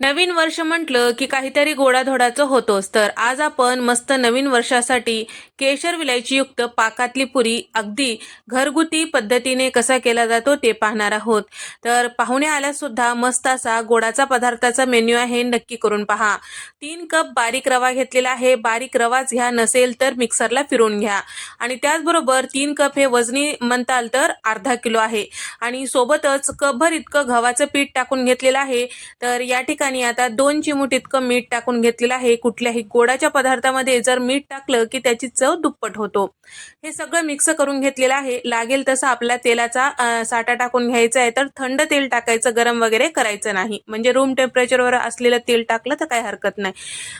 नवीन वर्ष म्हटलं की काहीतरी गोडाधोडाचं होतोच. तर आज आपण मस्त नवीन वर्षासाठी केशर विलायचीयुक्त पाकातली पुरी अगदी घरगुती पद्धतीने कसा केला जातो ते पाहणार आहोत. तर पाहुणे आल्यास सुद्धा मस्त असा गोडाचा पदार्थाचा मेन्यू आहे नक्की करून पहा. तीन कप बारीक रवा घेतलेला आहे. बारीक रवाच घ्या नसेल तर मिक्सरला फिरून घ्या. आणि त्याचबरोबर तीन कप हे वजनी म्हणताल तर अर्धा किलो आहे. आणि सोबतच कपभर इतकं गव्हाचं पीठ टाकून घेतलेलं आहे. तर या ठिकाणी आता दोन चिमूट इतकं मीठ टाकून घेतलेलं आहे. कुठल्याही गोडाच्या पदार्थामध्ये जर मीठ टाकलं की त्याची चव दुप्पट होतो. हे सगळं मिक्स करून घेतलेलं आहे. लागेल तसं आपल्या तेलाचा साठा टाकून घ्यायचा आहे तर थंड तेल टाकायचं गरम वगैरे करायचं नाही. म्हणजे रूम टेम्परेचरवर असलेलं तेल टाकलं तर काही हरकत नाही.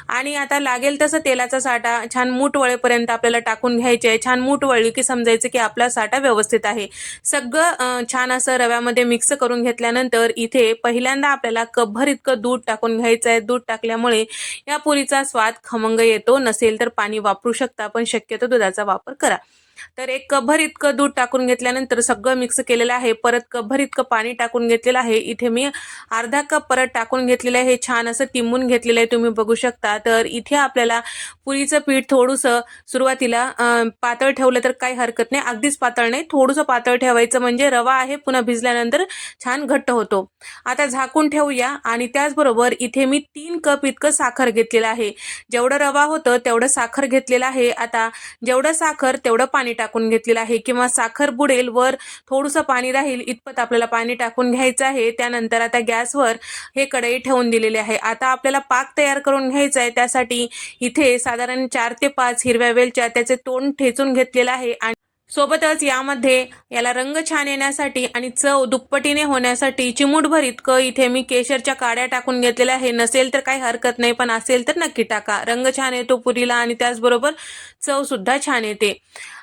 आणि आता लागेल तसं तेलाचा साठा छान मूठ वळेपर्यंत आपल्याला टाकून घ्यायचे आहे. छान मूठ वळली की समजायचं की आपला साठा व्यवस्थित आहे. सगळं छान असं रव्यामध्ये मिक्स करून घेतल्यानंतर इथे पहिल्यांदा आपल्याला कपभर इतकं दूध दूध टाकून घ्यायचं आहे दूध टाकल्यामुळे या पुरीचा स्वाद खमंग येतो. नसेल तर पाणी वापरू शकता पण शक्यतो दुधाचा वापर करा. तर एक कभर इतकं दूध टाकून घेतल्यानंतर सगळं मिक्स केलेलं आहे. परत कभर इतकं पाणी टाकून घेतलेलं आहे. इथे मी अर्धा कप परत टाकून घेतलेलं आहे. हे छान असं तिंबून घेतलेलं आहे तुम्ही बघू शकता. तर इथे आपल्याला पुरीचं पीठ थोडंसं सुरुवातीला पातळ ठेवलं तर काही हरकत नाही. अगदीच पातळ नाही. थोडंसं पातळ ठेवायचं म्हणजे रवा आहे. पुन्हा भिजल्यानंतर छान घट्ट होतो. आता झाकून ठेवूया आणि त्याचबरोबर इथे मी तीन कप इतकं साखर घेतलेलं आहे. जेवढं रवा होतं तेवढं साखर घेतलेलं आहे. आता जेवढं साखर तेवढं पाणी टाकून घेतलेलं आहे किंवा साखर बुडेल वर थोडंसं पाणी राहील इतपत आपल्याला पाणी टाकून घ्यायचं आहे. त्यानंतर आता गॅसवर हे कढई ठेवून दिलेले आहे. आता आपल्याला पाक तयार करून घ्यायचा आहे. त्यासाठी इथे साधारण चार ते पाच हिरव्या वेलच्या त्याचे तोंड ठेचून घेतलेलं आहे आणि सोबतच यामध्ये याला रंग छान येण्यासाठी आणि चव दुप्पटीने होण्यासाठी चिमूटभर इतकं इथे मी केशरच्या काड्या टाकून घेतलेल्या आहे. नसेल तर काही हरकत नाही पण असेल तर नक्की टाका. रंग छान येतो पुरीला आणि त्याचबरोबर चव सुद्धा छान येते.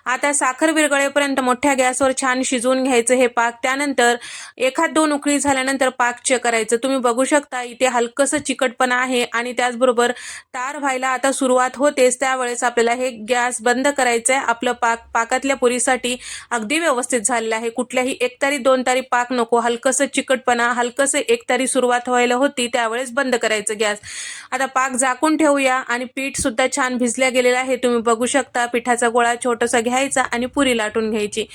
आता साखर विरगळेपर्यंत मोठ्या गॅसवर छान शिजवून घ्यायचं हे पाक. त्यानंतर एखाद दोन उकळी झाल्यानंतर पाक चेक करायचं. तुम्ही बघू शकता इथे हलकंसं चिकटपणा आहे आणि त्याचबरोबर तार व्हायला आता सुरुवात होतेच. त्यावेळेस आपल्याला हे गॅस बंद करायचं आहे आपलं पाक पाकातल्या पुरी चवीसाठी अगदी व्यवस्थित झालेलं आहे. कुठल्याही एक तारी दोन तारी पाक नको. हलकसं चिकटपणा हलकंसं एक तारी सुरुवात व्हायला होती त्यावेळेस बंद करायचं गॅस. आता पाक झाकून ठेवूया आणि पीठ सुद्धा छान भिजल्या गेलेलं आहे. तुम्ही बघू शकता पिठाचा गोळा छोटासा घ्यायचा आणि पुरी लाटून घ्यायची.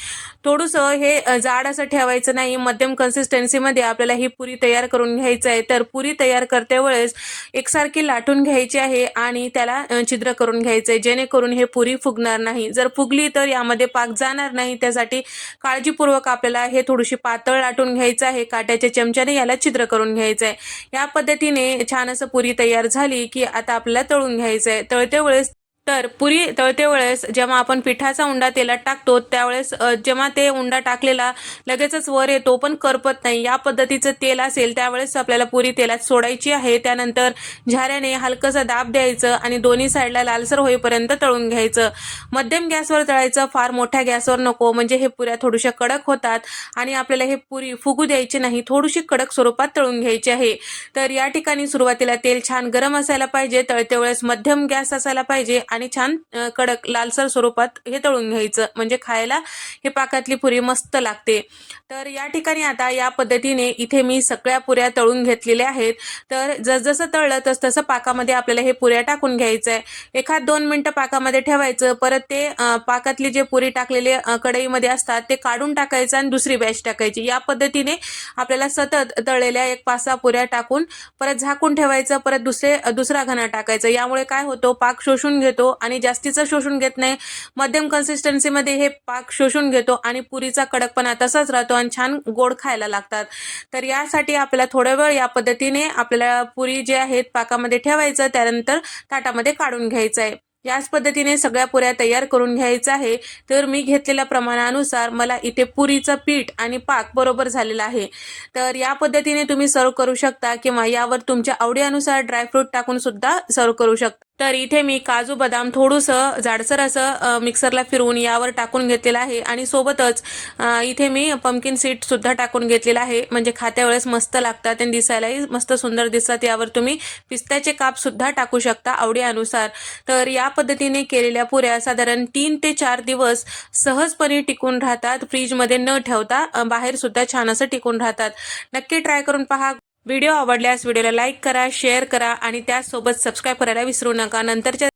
थोडंसं हे जाड असं ठेवायचं नाही. मध्यम कन्सिस्टन्सीमध्ये आपल्याला ही पुरी तयार करून घ्यायचं आहे. तर पुरी तयार करते वेळेस एकसारखी लाटून घ्यायची आहे आणि त्याला छिद्र करून घ्यायचं आहे जेणेकरून हे पुरी फुगणार नाही. जर फुगली तर यामध्ये पाक जाणार नाही. त्यासाठी काळजीपूर्वक आपल्याला हे थोडीशी पातळ लाटून घ्यायचं आहे. काट्याच्या चमच्याने याला छिद्र करून घ्यायचं आहे या पद्धतीने छान असं पुरी तयार झाली की आता आपल्याला तळून घ्यायचं आहे तळते वेळेस तर पुरी तळते वेळेस जेव्हा आपण पिठाचा उंडा तेलात टाकतो त्यावेळेस जेव्हा ते उंडा टाकलेला लगेचच वर येतो पण करपत नाही. या पद्धतीचं तेल असेल त्यावेळेस आपल्याला पुरी तेलात सोडायची आहे. त्यानंतर झाऱ्याने हलकंसं दाब द्यायचं आणि दोन्ही साईडला लालसर होईपर्यंत तळून घ्यायचं. मध्यम गॅसवर तळायचं फार मोठ्या गॅसवर नको म्हणजे हे पुऱ्या थोड्याशा कडक होतात आणि आपल्याला हे पुरी फुगू द्यायची नाही थोडीशी कडक स्वरूपात तळून घ्यायची आहे. तर या ठिकाणी सुरुवातीला तेल छान गरम असायला पाहिजे तळते वेळेस मध्यम गॅस असायला पाहिजे आणि छान कडक लालसर स्वरूपात हे तळून घ्यायचं. म्हणजे खायला हे पाकातली पुरी मस्त लागते. तर या ठिकाणी आता या पद्धतीने इथे मी सगळ्या पुऱ्या तळून घेतलेल्या आहेत. तर जसजसं तळलं तस तसं पाकामध्ये आपल्याला हे पुऱ्या टाकून घ्यायचं आहे एखाद दोन मिनटं पाकामध्ये ठेवायचं. परत ते पाकातली जे पुरी टाकलेले कढईमध्ये असतात ते काढून टाकायचं आणि दुसरी बॅच टाकायची. या पद्धतीने आपल्याला सतत तळलेल्या एक पाच सहा पुऱ्या टाकून परत झाकून ठेवायचं. परत दुसरे दुसरा घणा टाकायचं. यामुळे काय होतो? पाक शोषून घेतो. आणि जास्तीचं शोषून घेत नाही. मध्यम कन्सिस्टन्सीमध्ये हे पाक शोषून घेतो आणि पुरीचा कडकपणा तसाच राहतो आणि छान गोड खायला लागतात. तर यासाठी आपल्याला थोडा वेळ या पद्धतीने आपल्याला पुरी जे आहेत पाकामध्ये ठेवायचं त्यानंतर ताटामध्ये काढून घ्यायचं आहे याच पद्धतीने सगळ्या पुऱ्या तयार करून घ्यायचं आहे. तर मी घेतलेल्या प्रमाणानुसार मला इथे पुरीचं पीठ आणि पाक बरोबर झालेला आहे. तर या पद्धतीने तुम्ही सर्व करू शकता किंवा यावर तुमच्या आवडीनुसार ड्रायफ्रूट टाकून सुद्धा सर्व करू शकता. तर इथे मी काजू बदाम थोडंसं जाडसर असं मिक्सरला फिरवून यावर टाकून घेतलेलं आहे. आणि सोबतच इथे मी पंपकिन सीड सुद्धा टाकून घेतलेलं आहे. म्हणजे खात्या वेळेस मस्त लागतात आणि दिसायलाही मस्त सुंदर दिसतात. यावर तुम्ही पिस्त्याचे काप सुद्धा टाकू शकता आवडीनुसार. तर या पद्धतीने केलेल्या पुऱ्या साधारण तीन ते चार दिवस सहजपणे टिकून राहतात. फ्रीजमध्ये न ठेवता बाहेरसुद्धा बाहेर सुद्धा छान असं टिकून राहतात. नक्की ट्राय करून पहा. व्हिडिओ आवडल्यास व्हिडिओला लाईक करा शेअर करा आणि त्याचसोबत सबस्क्राईब करायला विसरू नका. नंतरच्या